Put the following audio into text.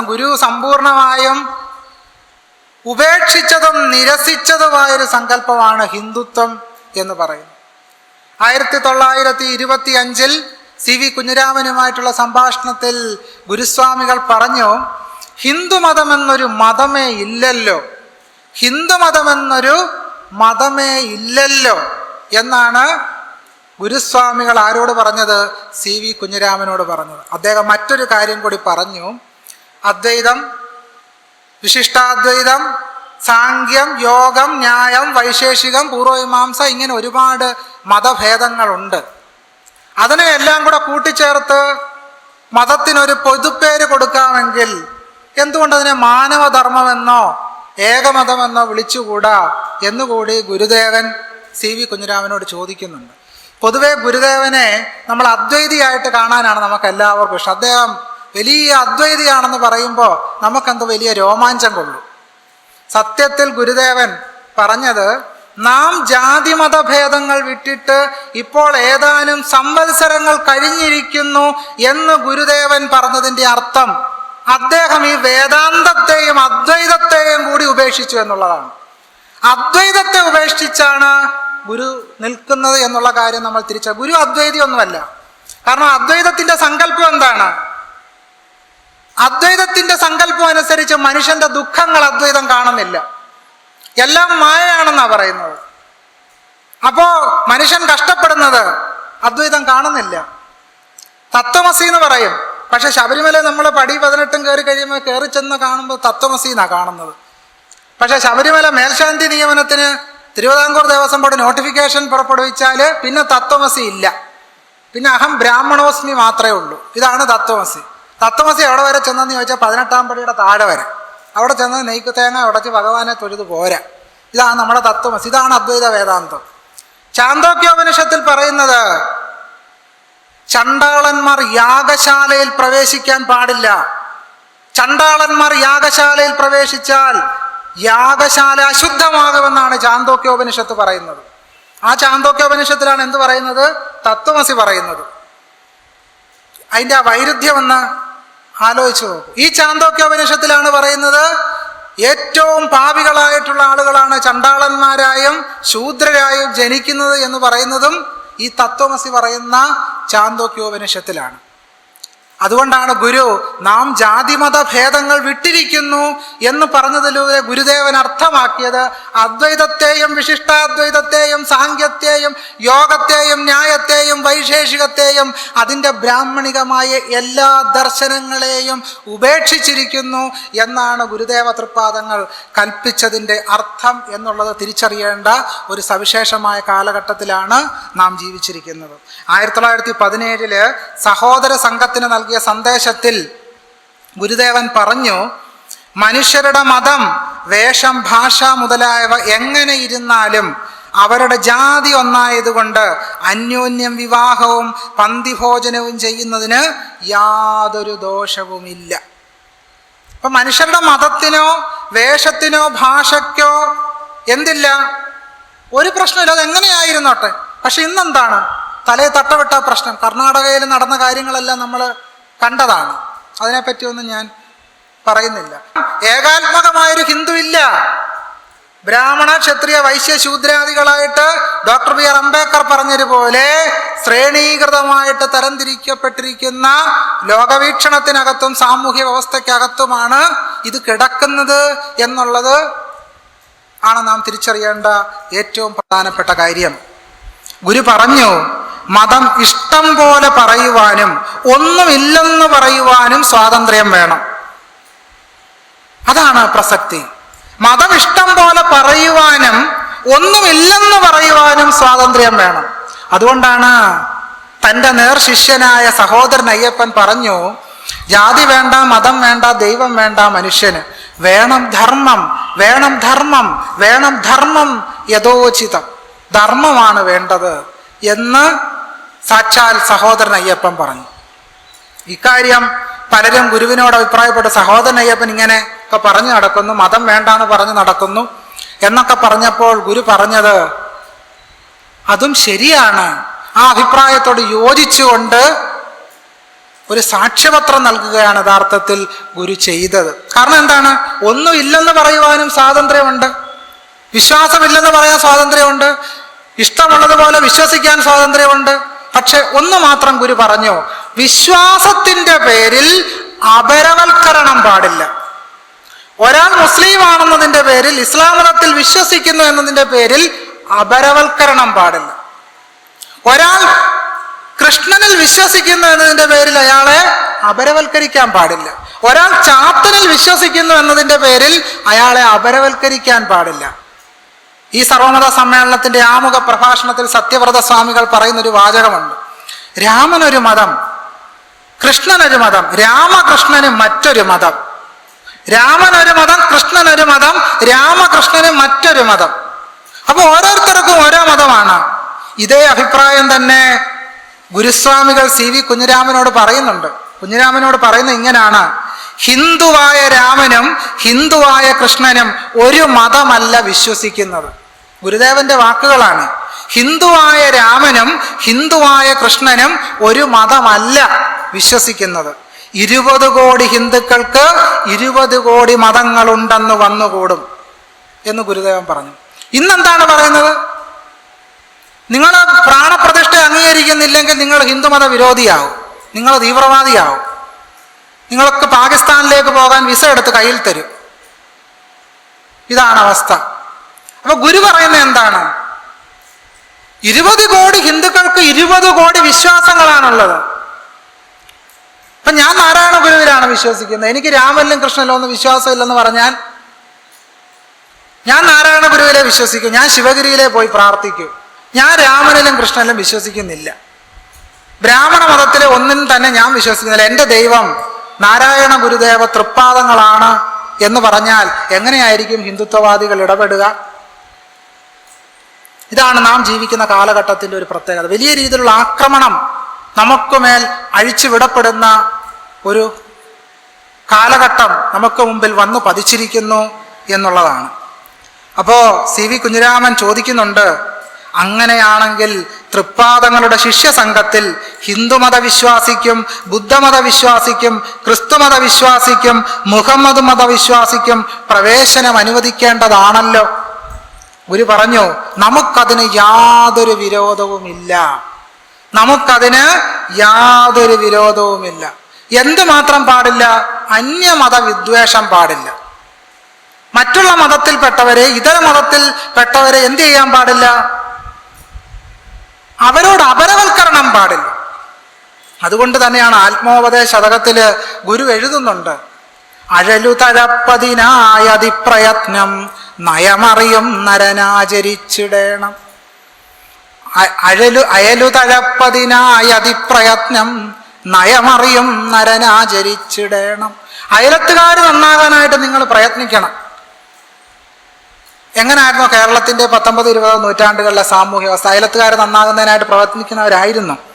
ഗുരു സമ്പൂർണമായും ഉപേക്ഷിച്ചതും നിരസിച്ചതുമായൊരു സങ്കല്പമാണ് ഹിന്ദുത്വം എന്ന് പറയുന്നത്. ആയിരത്തി തൊള്ളായിരത്തി ഇരുപത്തി അഞ്ചിൽ സി വി കുഞ്ഞിരാമനുമായിട്ടുള്ള സംഭാഷണത്തിൽ ഗുരുസ്വാമികൾ പറഞ്ഞു ഹിന്ദുമതം എന്നൊരു മതമേ ഇല്ലല്ലോ. ഹിന്ദുമതം എന്നൊരു മതമേ ഇല്ലല്ലോ. എന്നാണ് ഗുരുസ്വാമികൾ ആരോട് പറഞ്ഞത്? സി വി കുഞ്ഞിരാമനോട് പറഞ്ഞത്. അദ്ദേഹം മറ്റൊരു കാര്യം കൂടി പറഞ്ഞു അദ്വൈതം വിശിഷ്ടാദ്വൈതം സാങ്ക്യം യോഗം ന്യായം വൈശേഷികം പൂർവമീമാംസ ഇങ്ങനെ ഒരുപാട് മതഭേദങ്ങളുണ്ട്. അതിനെ എല്ലാം കൂടെ കൂട്ടിച്ചേർത്ത് മതത്തിനൊരു പൊതുപ്പേര് കൊടുക്കാമെങ്കിൽ എന്തുകൊണ്ട് അതിനെ മാനവധർമ്മമെന്നോ ഏകമതമെന്നോ വിളിച്ചുകൂടാ എന്നുകൂടി ഗുരുദേവൻ സി വി കുഞ്ഞിരാമനോട് ചോദിക്കുന്നുണ്ട്. പൊതുവെ ഗുരുദേവനെ നമ്മൾ അദ്വൈതിയായിട്ട് കാണാനാണ് നമുക്ക് എല്ലാവർക്കും ഇഷ്ടം. അദ്ദേഹം വലിയ അദ്വൈതിയാണെന്ന് പറയുമ്പോൾ നമുക്കെന്തോ വലിയ രോമാഞ്ചം കൊള്ളു സത്യത്തിൽ ഗുരുദേവൻ പറഞ്ഞത് നാം ജാതിമത ഭേദങ്ങൾ വിട്ടിട്ട് ഇപ്പോൾ ഏതാനും സംവത്സരങ്ങൾ കഴിഞ്ഞിരിക്കുന്നു എന്ന് ഗുരുദേവൻ പറഞ്ഞതിന്റെ അർത്ഥം അദ്ദേഹം ഈ വേദാന്തത്തെയും അദ്വൈതത്തെയും കൂടി ഉപേക്ഷിച്ചു എന്നുള്ളതാണ്. അദ്വൈതത്തെ ഉപേക്ഷിച്ചാണ് ഗുരു നിൽക്കുന്നത് എന്നുള്ള കാര്യം നമ്മൾ തിരിച്ച ഗുരു അദ്വൈതി ഒന്നുമല്ല കാരണം അദ്വൈതത്തിന്റെ സങ്കല്പം എന്താണ്? അദ്വൈതത്തിന്റെ സങ്കല്പം അനുസരിച്ച് മനുഷ്യന്റെ ദുഃഖങ്ങൾ അദ്വൈതം കാണുന്നില്ല. എല്ലാം മായയാണെന്നാ പറയുന്നത്. അപ്പോ മനുഷ്യൻ കഷ്ടപ്പെടുന്നത് അദ്വൈതം കാണുന്നില്ല. തത്വമസി എന്ന് പറയും. പക്ഷെ ശബരിമല നമ്മൾ പടി പതിനെട്ടും കയറി കഴിയുമ്പോൾ കയറി ചെന്ന് കാണുമ്പോൾ തത്വമസി എന്നാ കാണുന്നത്. പക്ഷെ ശബരിമല മേൽശാന്തി നിയമനത്തിന് തിരുവിതാംകൂർ ദേവസ്വം ബോർഡ് നോട്ടിഫിക്കേഷൻ പുറപ്പെടുവിച്ചാൽ പിന്നെ തത്വമസി ഇല്ല. പിന്നെ അഹം ബ്രാഹ്മണോസ്മി മാത്രമേ ഉള്ളൂ. ഇതാണ് തത്വമസി. തത്വമസി എവിടെ വരെ ചെന്നെന്ന് ചോദിച്ചാൽ പതിനെട്ടാം പടിയുടെ താഴെ വരെ. അവിടെ ചെന്ന് നെയ്ക്ക് തേങ്ങ ഉടച്ച് ഭഗവാനെ തൊഴുത് പോരാ. ഇതാണ് നമ്മുടെ തത്വമസി ഇതാണ് അദ്വൈത വേദാന്തം. ചാന്തോക്യോപനിഷത്തിൽ പറയുന്നത് ചണ്ടാളന്മാർ യാഗശാലയിൽ പ്രവേശിക്കാൻ പാടില്ല. ചണ്ടാളന്മാർ യാഗശാലയിൽ പ്രവേശിച്ചാൽ യാഗശാല അശുദ്ധമാകുമെന്നാണ് ചാന്തോക്യോപനിഷത്ത് പറയുന്നത്. ആ ചാന്തോക്യോപനിഷത്തിലാണ് എന്ത് പറയുന്നത്? തത്വമസി പറയുന്നത്. അതിന്റെ ആ വൈരുദ്ധ്യമെന്ന് ആലോചിച്ചു നോക്കൂ. ഈ ചാന്തോക്യോപനിഷത്തിലാണ് പറയുന്നത് ഏറ്റവും പാപികളായിട്ടുള്ള ആളുകളാണ് ചണ്ടാളന്മാരായും ശൂദ്രരായും ജനിക്കുന്നത് എന്ന് പറയുന്നതും ഈ തത്വമസി പറയുന്ന ചാന്തോക്യോപനിഷത്തിലാണ്. അതുകൊണ്ടാണ് ഗുരു നാം ജാതിമത ഭേദങ്ങൾ വിട്ടിരിക്കുന്നു എന്ന് പറഞ്ഞതിലൂടെ ഗുരുദേവൻ അർത്ഥമാക്കിയത് അദ്വൈതത്തെയും വിശിഷ്ടാദ്വൈതത്തെയും സാഖ്യത്തെയും യോഗത്തെയും ന്യായത്തെയും വൈശേഷികത്തെയും അതിന്റെ ബ്രാഹ്മണികമായ എല്ലാ ദർശനങ്ങളെയും ഉപേക്ഷിച്ചിരിക്കുന്നു എന്നാണ് ഗുരുദേവ തൃപ്പാദങ്ങൾ കൽപ്പിച്ചതിന്റെ അർത്ഥം എന്നുള്ളത് തിരിച്ചറിയേണ്ട ഒരു സവിശേഷമായ കാലഘട്ടത്തിലാണ് നാം ജീവിച്ചിരിക്കുന്നത്. ആയിരത്തി തൊള്ളായിരത്തി പതിനേഴിൽ സഹോദര സംഘത്തിന് നൽകിയ സന്ദേശത്തിൽ ഗുരുദേവൻ പറഞ്ഞു മനുഷ്യരുടെ മതം വേഷം ഭാഷ മുതലായവ എങ്ങനെ ഇരുന്നാലും അവരുടെ ജാതി ഒന്നായതുകൊണ്ട് അന്യോന്യം വിവാഹവും പന്തിഭോജനവും ചെയ്യുന്നതിന് യാതൊരു ദോഷവുമില്ല. അപ്പൊ മനുഷ്യരുടെ മതത്തിനോ വേഷത്തിനോ ഭാഷയ്ക്കോ എന്തില്ല? ഒരു പ്രശ്നമില്ല. അത് എങ്ങനെയായിരുന്നോട്ടെ? പക്ഷെ ഇന്നെന്താണ്? തലയെ തട്ടവിട്ട പ്രശ്നം. കർണാടകയിൽ നടന്ന കാര്യങ്ങളെല്ലാം നമ്മൾ കണ്ടതാണ്. അതിനെപ്പറ്റിയൊന്നും ഞാൻ പറയുന്നില്ല. ഏകാത്മകമായൊരു ഹിന്ദു ഇല്ല ബ്രാഹ്മണ ക്ഷത്രിയ വൈശ്യ ശൂദ്രാദികളായിട്ട് ഡോക്ടർ ബി ആർ അംബേദ്കർ പറഞ്ഞതുപോലെ ശ്രേണീകൃതമായിട്ട് തരംതിരിക്കപ്പെട്ടിരിക്കുന്ന ലോകവീക്ഷണത്തിനകത്തും സാമൂഹ്യ വ്യവസ്ഥയ്ക്കകത്തുമാണ് ഇത് കിടക്കുന്നത് എന്നുള്ളത് ആണ് നാം തിരിച്ചറിയേണ്ട ഏറ്റവും പ്രധാനപ്പെട്ട കാര്യം. ഗുരു പറഞ്ഞു മതം ഇഷ്ടം പോലെ പറയുവാനും ഒന്നുമില്ലെന്ന് പറയുവാനും സ്വാതന്ത്ര്യം വേണം. അതാണ് പ്രസക്തി. മതം ഇഷ്ടം പോലെ പറയുവാനും ഒന്നുമില്ലെന്ന് പറയുവാനും സ്വാതന്ത്ര്യം വേണം. അതുകൊണ്ടാണ് തന്റെ നേർ ശിഷ്യനായ സഹോദരൻ അയ്യപ്പൻ പറഞ്ഞു ജാതി വേണ്ട മതം വേണ്ട ദൈവം വേണ്ട മനുഷ്യന്. വേണം ധർമ്മം വേണം ധർമ്മം വേണം ധർമ്മം യഥോചിതം. ധർമ്മമാണ് വേണ്ടത്. എന്ന് സാക്ഷാൽ സഹോദരൻ അയ്യപ്പൻ പറഞ്ഞു. ഇക്കാര്യം പലരും ഗുരുവിനോട് അഭിപ്രായപ്പെട്ട സഹോദരൻ അയ്യപ്പൻ ഇങ്ങനെ ഒക്കെ പറഞ്ഞു നടക്കുന്നു മതം വേണ്ടാന്ന് പറഞ്ഞു നടക്കുന്നു എന്നൊക്കെ പറഞ്ഞപ്പോൾ ഗുരു പറഞ്ഞത് അതും ശരിയാണ്. ആ അഭിപ്രായത്തോട് യോജിച്ചുകൊണ്ട് ഒരു സാക്ഷ്യപത്രം നൽകുകയാണ് യഥാർത്ഥത്തിൽ ഗുരു ചെയ്തത്. കാരണം എന്താണ്? ഒന്നും ഇല്ലെന്ന് പറയുവാനും സ്വാതന്ത്ര്യമുണ്ട്. വിശ്വാസമില്ലെന്ന് പറയാൻ സ്വാതന്ത്ര്യമുണ്ട്. ഇഷ്ടമുള്ളതുപോലെ വിശ്വസിക്കാൻ സ്വാതന്ത്ര്യമുണ്ട്. പക്ഷെ ഒന്ന് മാത്രം ഗുരു പറഞ്ഞു വിശ്വാസത്തിന്റെ പേരിൽ അപരവൽക്കരണം പാടില്ല. ഒരാൾ മുസ്ലിം ആണെന്നതിന്റെ പേരിൽ ഇസ്ലാം മതത്തിൽ വിശ്വസിക്കുന്നു എന്നതിന്റെ പേരിൽ അപരവൽക്കരണം പാടില്ല. ഒരാൾ കൃഷ്ണനിൽ വിശ്വസിക്കുന്നു എന്നതിന്റെ പേരിൽ അയാളെ അപരവൽക്കരിക്കാൻ പാടില്ല. ഒരാൾ ചാത്തനിൽ വിശ്വസിക്കുന്നു എന്നതിന്റെ പേരിൽ അയാളെ അപരവൽക്കരിക്കാൻ പാടില്ല. ഈ സർവമത സമ്മേളനത്തിന്റെ ആമുഖ പ്രഭാഷണത്തിൽ സത്യവ്രത സ്വാമികൾ പറയുന്നൊരു വാചകമുണ്ട്. രാമൻ ഒരു മതം കൃഷ്ണൻ ഒരു മതം രാമകൃഷ്ണന് മറ്റൊരു മതം. രാമൻ ഒരു മതം കൃഷ്ണൻ ഒരു മതം രാമകൃഷ്ണന് മറ്റൊരു മതം. അപ്പൊ ഓരോരുത്തർക്കും ഓരോ മതമാണ്. ഇതേ അഭിപ്രായം തന്നെ ഗുരുസ്വാമികൾ സി വി കുഞ്ഞിരാമനോട് പറയുന്നുണ്ട്. കുഞ്ഞിരാമനോട് പറയുന്ന ഇങ്ങനാണ്. ഹിന്ദുവായ രാമനും ഹിന്ദുവായ കൃഷ്ണനും ഒരു മതമല്ല വിശ്വസിക്കുന്നത്. ഗുരുദേവന്റെ വാക്കുകളാണ്. ഹിന്ദുവായ രാമനും ഹിന്ദുവായ കൃഷ്ണനും ഒരു മതമല്ല വിശ്വസിക്കുന്നത്. ഇരുപത് കോടി ഹിന്ദുക്കൾക്ക് ഇരുപത് കോടി മതങ്ങളുണ്ടെന്ന് വന്നുകൂടും എന്ന് ഗുരുദേവൻ പറഞ്ഞു. ഇന്നെന്താണ് പറയുന്നത്? നിങ്ങൾ പ്രാണപ്രതിഷ്ഠ അംഗീകരിക്കുന്നില്ലെങ്കിൽ നിങ്ങൾ ഹിന്ദുമത വിരോധിയാവും. നിങ്ങൾ തീവ്രവാദിയാവും. നിങ്ങളൊക്കെ പാകിസ്ഥാനിലേക്ക് പോകാൻ വിസ എടുത്ത് കയ്യിൽ തരും. ഇതാണ് അവസ്ഥ. അപ്പൊ ഗുരു പറയുന്നത് എന്താണ്? ഇരുപത് കോടി ഹിന്ദുക്കൾക്ക് ഇരുപത് കോടി വിശ്വാസങ്ങളാണുള്ളത്. അപ്പൊ ഞാൻ നാരായണ ഗുരുവിലാണ് വിശ്വസിക്കുന്നത്. എനിക്ക് രാമനിലും കൃഷ്ണനിലും ഒന്നും വിശ്വാസമില്ലെന്ന് പറഞ്ഞാൽ ഞാൻ നാരായണ ഗുരുവിലെ വിശ്വസിക്കും. ഞാൻ ശിവഗിരിയിലെ പോയി പ്രാർത്ഥിക്കും. ഞാൻ രാമനിലും കൃഷ്ണനിലും വിശ്വസിക്കുന്നില്ല. ബ്രാഹ്മണ മതത്തിലെ ഒന്നും തന്നെ ഞാൻ വിശ്വസിക്കുന്നില്ല. എന്റെ ദൈവം നാരായണ ഗുരുദേവ തൃപ്പാദങ്ങളാണ് എന്ന് പറഞ്ഞാൽ എങ്ങനെയായിരിക്കും ഹിന്ദുത്വവാദികൾ ഇടപെടുക? ഇതാണ് നാം ജീവിക്കുന്ന കാലഘട്ടത്തിന്റെ ഒരു പ്രത്യേകത. വലിയ രീതിയിലുള്ള ആക്രമണം നമുക്കുമേൽ അഴിച്ചുവിടപ്പെടുന്ന ഒരു കാലഘട്ടം നമുക്ക് മുമ്പിൽ വന്നു പതിച്ചിരിക്കുന്നു എന്നുള്ളതാണ്. അപ്പോൾ സി വി കുഞ്ഞിരാമൻ ചോദിക്കുന്നുണ്ട് അങ്ങനെയാണെങ്കിൽ തൃപ്പാദങ്ങളുടെ ശിഷ്യസംഘത്തിൽ ഹിന്ദുമത വിശ്വാസിക്കും ബുദ്ധമത വിശ്വാസിക്കും ക്രിസ്തുമത വിശ്വാസിക്കും മുഹമ്മദ് മത വിശ്വാസിക്കും പ്രവേശനം അനുവദിക്കേണ്ടതാണല്ലോ ഗുരു പറഞ്ഞു നമുക്കതിന് യാതൊരു വിരോധവുമില്ല. നമുക്കതിന് യാതൊരു വിരോധവുമില്ല. എന്ത് മാത്രം പാടില്ല? അന്യമത വിദ്വേഷം പാടില്ല. മറ്റുള്ള മതത്തിൽപ്പെട്ടവരെ ഇതര മതത്തിൽപ്പെട്ടവരെ എന്ത് ചെയ്യാൻ പാടില്ല? അവരോട് അപരവൽക്കരണം പാടില്ല. അതുകൊണ്ട് തന്നെയാണ് ആത്മോപദേശ ശതകത്തിൽ ഗുരു എഴുതുന്നുണ്ട് അഴലുതഴപ്പതിനായതിപ്രയത്നം നയമറിയും നരനാചരിച്ചിടേണം. അഴലു അയലു തഴപ്പതിനായ അതിപ്രയത്നം നയമറിയും നരനാചരിച്ചിടേണം. അയലത്തുകാർ നന്നാകാനായിട്ട് നിങ്ങൾ പ്രയത്നിക്കണം. എങ്ങനായിരുന്നു കേരളത്തിന്റെ പത്തൊമ്പത് ഇരുപതാം നൂറ്റാണ്ടുകളിലെ സാമൂഹ്യ വ്യവസ്ഥ അയലത്തുകാർ നന്നാകുന്നതിനായിട്ട് പ്രവർത്തിക്കുന്നവരായിരുന്നു.